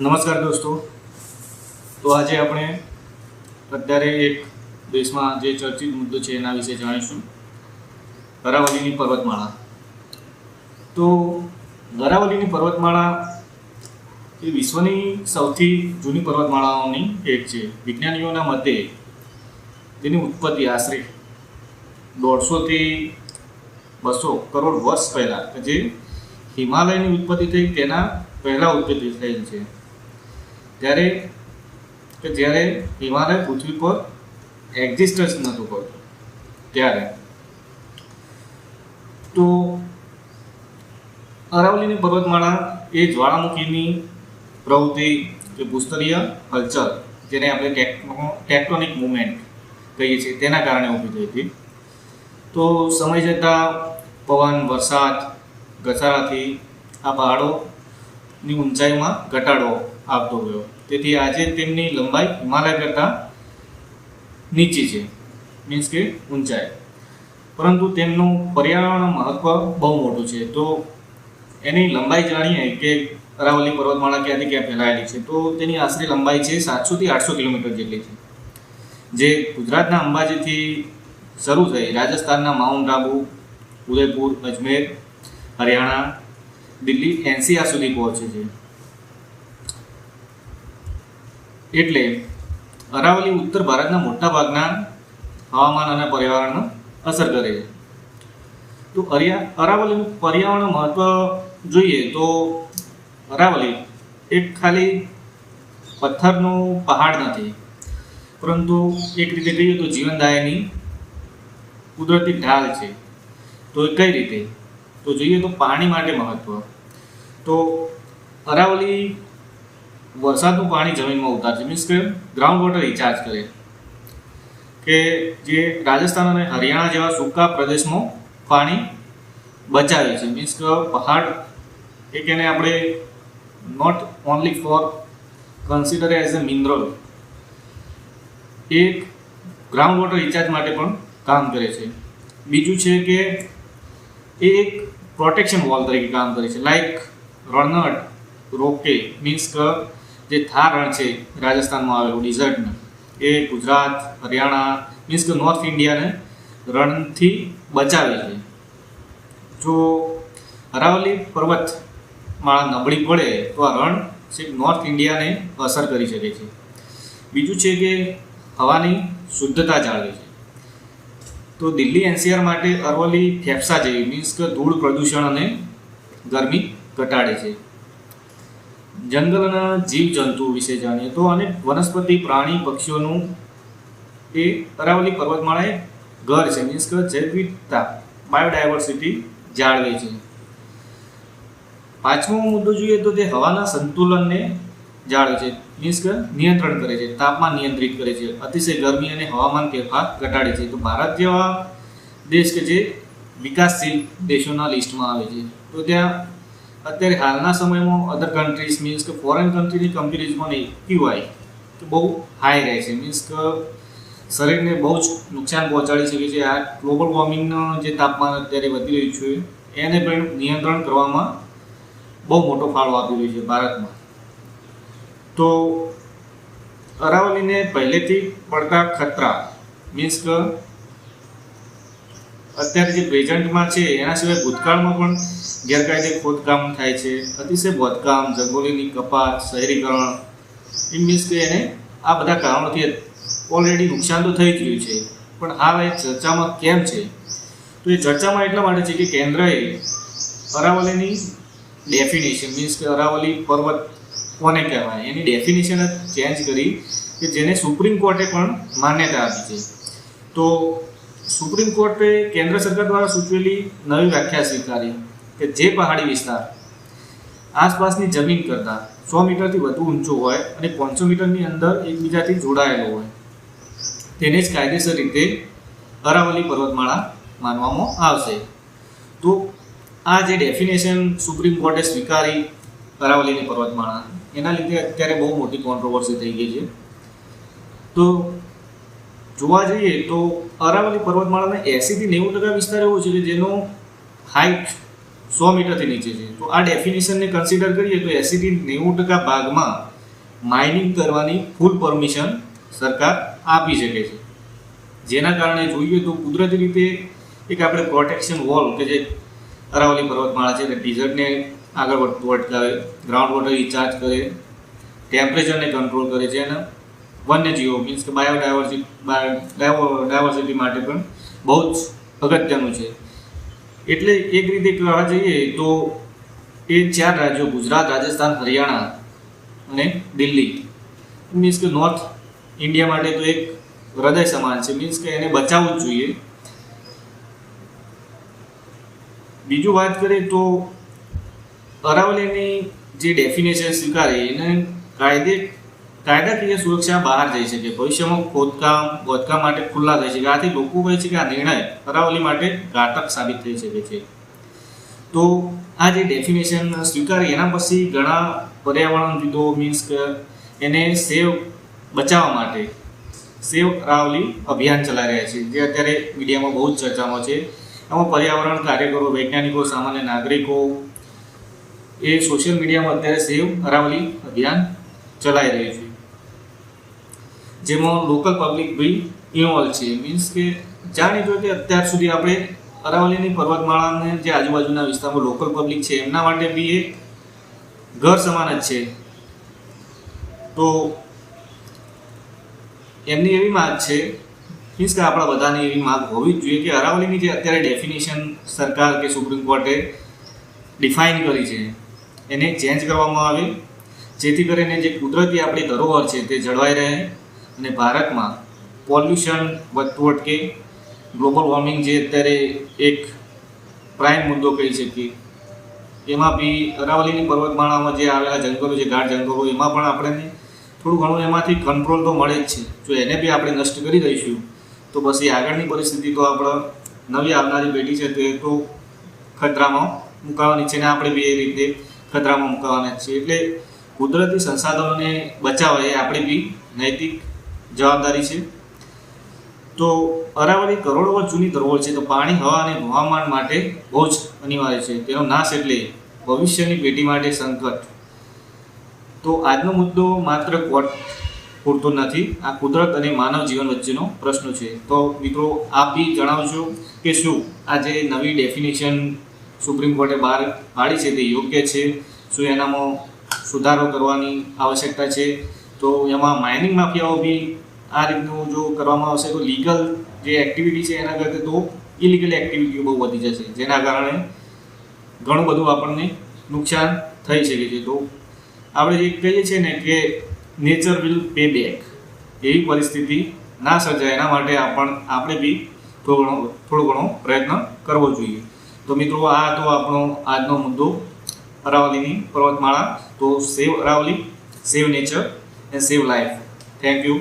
નમસ્કાર દોસ્તો. તો આજે આપણે અત્યારે એક દેશમાં જે ચર્ચિત મુદ્દો છે એના વિશે જાણીશું. અરાવલીની પર્વતમાળા. તો અરાવલીની પર્વતમાળા એ વિશ્વની સૌથી જૂની પર્વતમાળાઓની એક છે. વિજ્ઞાનીઓના મતે તેની ઉત્પત્તિ આશરે દોઢસોથી બસો કરોડ વર્ષ પહેલાં કે જે હિમાલયની ઉત્પત્તિ થઈ, તેના પહેલાં ઉત્પત્તિ થયેલ છે. ત્યારે કે જ્યારે હિમાલય પૃથ્વી પર એક્ઝિસ્ટન્સ નહોતું કરતું ત્યારે. તો અરાવલીની પર્વતમાળા એ જ્વાળામુખીની પ્રવૃત્તિ કે ભૂસ્તરીય હલચલ જેને આપણે ટેક્ટોનિક મુવમેન્ટ કહીએ છીએ, તેના કારણે ઊભી થઈ હતી. તો સમય જતાં પવન, વરસાદ, ઘસારાથી આ પહાડોની ઊંચાઈમાં ઘટાડો આવતો ગયો. તેથી આજે તેમની લંબાઈ હિમાલય કરતાં નીચી છે. મીન્સ કે ઊંચાઈ. પરંતુ તેમનું પર્યાવરણ મહત્વ બહુ મોટું છે. તો એની લંબાઈ જાણીએ કે અરાવલી પર્વતમાળા ક્યાંથી ક્યાં ફેલાયેલી છે? તો તેની આશરે લંબાઈ છે સાતસોથી આઠસો કિલોમીટર જેટલી છે. જે ગુજરાતના અંબાજીથી શરૂ થઈ રાજસ્થાનના માઉન્ટ આબુ, ઉદયપુર, અજમેર, હરિયાણા, દિલ્હી, એનસીઆર સુધી પહોંચે છે. એટલે અરાવલી ઉત્તર ભારતના મોટા ભાગના હવામાન અને પર્યાવરણને અસર કરે છે. તો અરિયા, અરાવલીનું પર્યાવરણ મહત્વ જોઈએ તો અરાવલી એક ખાલી પથ્થરનું પહાડ નથી. પરંતુ એક રીતે કહીએ તો જીવનદાયની કુદરતી ઢાલ છે. તો એ કઈ રીતે? તો જોઈએ તો પાણી માટે મહત્વ. તો અરાવલી વરસાદનું પાણી જમીનમાં ઉતારશે. મીન્સ કે ગ્રાઉન્ડ વોટર રિચાર્જ કરે. કે જે રાજસ્થાન અને હરિયાણા જેવા સૂકા પ્રદેશમાં પાણી બચાવે છે. મીન્સ કે પહાડ એક એને આપણે not only for consider as a mineral એક ગ્રાઉન્ડ વોટર રિચાર્જ માટે પણ કામ કરે છે. બીજું છે કે એ એક પ્રોટેક્શન વોલ તરીકે કામ કરે છે. લાઈક રણનટ રોકે. મીન્સ કે જે થાર રણ છે, રાજસ્થાનમાં આવેલું ડિઝર્ટનું એ ગુજરાત, હરિયાણા મીન્સ કે નોર્થ ઇન્ડિયાને રણથી બચાવે છે. જો અરાવલી પર્વત માળા નબળી પડે, તો આ રણ છે નોર્થ ઇન્ડિયાને અસર કરી શકે છે. બીજું છે કે હવાની શુદ્ધતા જાળવે છે. તો દિલ્હી એનસીઆર માટે અરવલ્લી ફેફસા જેવી મીન્સ કે ધૂળ પ્રદૂષણ અને ગરમી ઘટાડે છે. જંગલ અને જીવજંતુ વિશે જાણીએ તો અને વનસ્પતિ, પ્રાણી, પક્ષીઓનું એ અરાવલી પર્વતમાળા એક ઘર છે. મીન્સ કે જૈવ બાયોડાયવર્સિટી જાળવે છે. પાંચમો મુદ્દો જોઈએ તો તે હવાના સંતુલનને જાળવે છે. મીન્સ કે નિયંત્રણ કરે છે. તાપમાન નિયંત્રિત કરે છે. અતિશય ગરમી અને હવામાન ફેરફાર ઘટાડે છે. તો ભારત જેવા દેશ કે જે વિકાસશીલ દેશોના લિસ્ટમાં આવે છે. તો ત્યાં અત્યારે હાલના સમયમાં અધર કન્ટ્રીઝ મીન્સ કે ફોરેન કન્ટ્રીની કમ્પેરિઝમાં એક્યુઆઈ તો બહુ હાઈ રહે છે. મીન્સ કે શરીરને બહુ જ નુકસાન પહોંચાડી શકે છે. આ ગ્લોબલ વોર્મિંગનું જે તાપમાન અત્યારે વધી રહ્યું છે, એને પણ નિયંત્રણ કરવામાં બહુ મોટો ફાળો આપી રહ્યો છે ભારતમાં. તો અરાવલીને પહેલેથી પડતા ખતરા મીન્સ કે અત્યારે જે પ્રેઝન્ટમાં છે, એના સિવાય ભૂતકાળમાં પણ ગેરકાયદે ખોદકામ થાય છે. અતિશય બોધકામ, જંગોલીની કપાત, શહેરીકરણ એ મીન્સ કે એને આ બધા કારણોથી ઓલરેડી નુકસાન તો થઈ ગયું છે. પણ આ એ ચર્ચામાં કેમ છે? તો એ ચર્ચામાં એટલા માટે છે કે કેન્દ્રએ અરાવલીની ડેફિનેશન મીન્સ કે અરાવલી પર્વત કોને કહેવાય? એની ડેફિનેશન જ ચેન્જ કરી કે જેને સુપ્રીમ કોર્ટે પણ માન્યતા આપી છે. તો સુપ્રીમ કોર્ટે કેન્દ્ર સરકાર દ્વારા સૂચવેલી નવી વ્યાખ્યા સ્વીકારી કે જે પહાડી વિસ્તાર આસપાસની જમીન કરતાં સો મીટરથી વધુ ઊંચો હોય અને પાંચસો મીટરની અંદર એકબીજાથી જોડાયેલો હોય. તેને જ કાયદેસર રીતે અરાવલી પર્વતમાળા માનવામાં આવશે. તો આ જે ડેફિનેશન સુપ્રીમ કોર્ટે સ્વીકારી અરાવલીની પર્વતમાળા, એના લીધે અત્યારે બહુ મોટી કોન્ટ્રોવર્સી થઈ ગઈ છે. તો જોવા જઈએ તો અરાવલી પર્વતમાળાના એંસીથી નેવું ટકા વિસ્તાર એવો છે કે જેનો હાઇટ સો મીટરથી નીચે છે. તો આ ડેફિનેશનને કન્સિડર કરીએ તો એંસીથી નેવું ટકા ભાગમાં માઇનિંગ કરવાની ફૂલ પરમિશન સરકાર આપી શકે છે. જેના કારણે જોઈએ તો કુદરતી રીતે એક આપણે પ્રોટેક્શન વોલ કે જે અરાવલી પર્વતમાળા છે તે ડીઝર્ટને આગળ વધતું અટકાવે ગ્રાઉન્ડ વોટર રિચાર્જ કરે ટેમ્પરેચરને કંટ્રોલ કરે છે અને વન્યજીવો મીન્સ કે બાયોડાયવર્સિટી ડાયવર્સિટી માટે પણ બહુ જ અગત્યનું છે. એટલે એક રીતે કહેવા જઈએ તો એ ચાર રાજ્યો, ગુજરાત, રાજસ્થાન, હરિયાણા અને દિલ્હી. મીન્સ કે નોર્થ ઇન્ડિયા માટે તો એક હૃદય સમાન છે. મીન્સ કે એને બચાવવું જ જોઈએ. બીજું વાત કરીએ તો અરાવલીની જે ડેફિનેશન સ્વીકારે એને કાયદે કાયદાકીય સુરક્ષા બહાર જઈ શકે ભવિષ્યમાં ખોદકામ ખોદકામ માટે ખુલ્લા થઈ શકે આથી લોકો કહે છે કે આ નિર્ણય અરાવલી માટે ઘાતક સાબિત થઈ શકે છે. તો આ જે ડેફિનેશન સ્વીકારી એના પછી ઘણા પર્યાવરણવિદો મીન્સ કે એને સેવ બચાવવા માટે સેવ અરાવલી અભિયાન ચલાવી રહ્યા છે. જે અત્યારે મીડિયામાં બહુ જ ચર્ચામાં છે. એમાં પર્યાવરણ કાર્યકરો, વૈજ્ઞાનિકો, સામાન્ય નાગરિકો એ સોશિયલ મીડિયામાં અત્યારે સેવ અરાવલી અભિયાન ચલાવી રહ્યું છે. જેમાં લોકલ પબ્લિક બી ઇન્વોલ્વ છે. મીન્સ કે જાણી જો કે અત્યાર સુધી આપણે અરાવલીની પર્વતમાળાને જે આજુબાજુના વિસ્તારમાં લોકલ પબ્લિક છે, એમના માટે બી એક ઘર સમાન જ છે. તો એમની એવી માગ છે મીન્સ કે આપણા બધાની એવી માગ હોવી જ જોઈએ કે અરાવલીની જે અત્યારે ડેફિનેશન સરકાર કે સુપ્રીમ કોર્ટે ડિફાઇન કરી છે, એને ચેન્જ કરવામાં આવે, જેથી કરીને જે કુદરતી આપણી ધરોહર છે તે જળવાઈ રહે. અને ભારતમાં પોલ્યુશન વધતું અટકે ગ્લોબલ વોર્મિંગ જે અત્યારે એક પ્રાઇમ મુદ્દો કહી શકીએ. એમાં બી અરાવલીની પર્વતમાળામાં જે આવેલા જંગલો, જે ગાઢ જંગલો એમાં પણ આપણને થોડું ઘણું એમાંથી કંટ્રોલ તો મળે જ છે. જો એને બી આપણે નષ્ટ કરી દઈશું, તો પછી આગળની પરિસ્થિતિ તો આપણે નવી આવનારી પેઢી છે તે તો ખતરામાં મુકાવાની છે ને આપણે બી એ રીતે ખતરામાં મુકાવાના છીએ. એટલે કુદરતી સંસાધનોને બચાવવા એ આપણી બી નૈતિક જવાબદારી છે. તો અરાવલી કરોડો જૂની ધરોહર છે. તો પાણી, હવા અને હવામાન માટે બહુ જ અનિવાર્ય છે. તેનો નાશ એટલે ભવિષ્યની પેઢી માટે સંકટ. તો આજનો મુદ્દો માત્ર કોટ પૂરતો નથી. આ કુદરત અને માનવ જીવન વચ્ચેનો પ્રશ્ન છે. તો મિત્રો, આપ બી જણાવજો કે શું આ જે નવી ડેફિનેશન સુપ્રીમ કોર્ટે બહાર પાડી છે? તે યોગ્ય છે? શું એનામાં સુધારો કરવાની આવશ્યકતા છે? તો એમાં માઇનિંગ માફિયાઓ બી આ રીતનું જો કરવામાં આવશે, તો લીગલ જે એક્ટિવિટી છે એના કરતાં તો ઇલીગલ એક્ટિવિટીઓ બહુ વધી જશે, જેના કારણે ઘણું બધું આપણને નુકસાન થઈ શકે છે. તો આપણે જે કહીએ છીએ ને કે નેચર વિલ પે બેક એવી પરિસ્થિતિ ના સર્જાય, એના માટે આપણ, આપણે બી થોડો ઘણો થોડો ઘણો પ્રયત્ન કરવો જોઈએ. તો મિત્રો, આ તો આપણો આજનો મુદ્દો અરાવલીની પર્વતમાળા. તો save Aravalli, save nature and save life. Thank you.